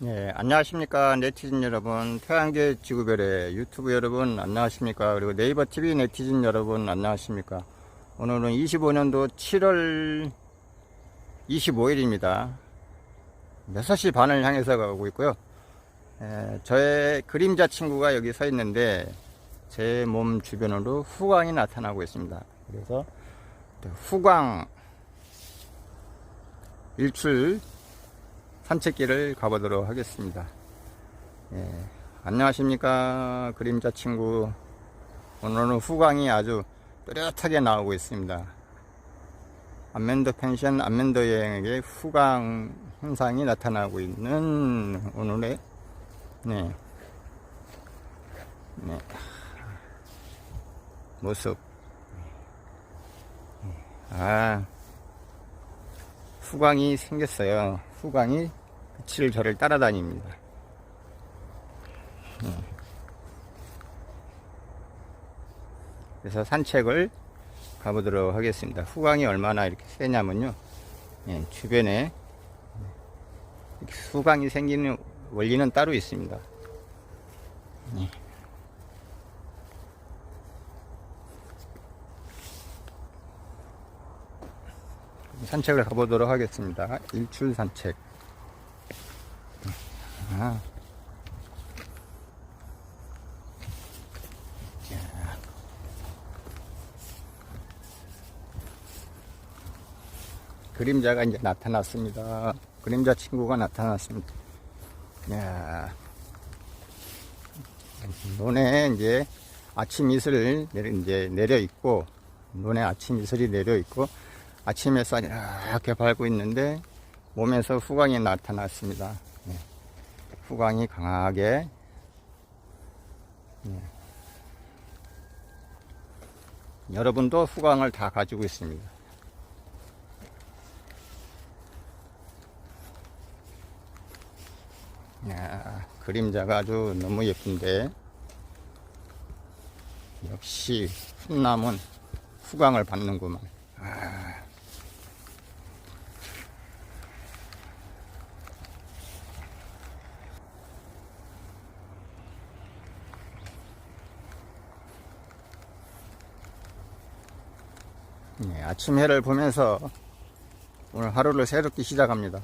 네, 안녕하십니까 네티즌 여러분. 태양계 지구별의 유튜브 여러분 안녕하십니까? 그리고 네이버 TV 네티즌 여러분 안녕하십니까? 오늘은 25년도 7월 25일입니다. 6시 반을 향해서 가고 있고요. 에, 저의 그림자 친구가 여기 서 있는데 제 몸 주변으로 후광이 나타나고 있습니다. 그래서 후광 일출 산책길을 가보도록 하겠습니다. 예, 안녕하십니까 그림자 친구 오늘은 후광이 아주 뚜렷하게 나오고 있습니다. 안면도 펜션 안면도 여행에게 후광 현상이 나타나고 있는 오늘의 네, 네, 모습 아 후광이 생겼어요. 후광이 그치를 저를 따라다닙니다. 음. 그래서 산책을 가보도록 하겠습니다. 후광이 얼마나 이렇게 세냐면요. 예, 주변에 후광이 생기는 원리는 따로 있습니다. 예. 산책을 가보도록 하겠습니다. 일출 산책. 아. 자. 그림자가 이제 나타났습니다. 그림자 친구가 나타났습니다. 야. 논에 이제 아침 이슬을 내려, 이제 내려 있고, 논에 아침 이슬이 내려 있고, 아침 햇살이 이렇게 밝고 있는데 몸에서 후광이 나타났습니다. 네. 후광이 강하게 네. 여러분도 후광을 다 가지고 있습니다. 야, 그림자가 아주 너무 예쁜데 역시 훈남은 후광을 받는구만. 아. 네, 아침 해를 보면서 오늘 하루를 새롭게 시작합니다.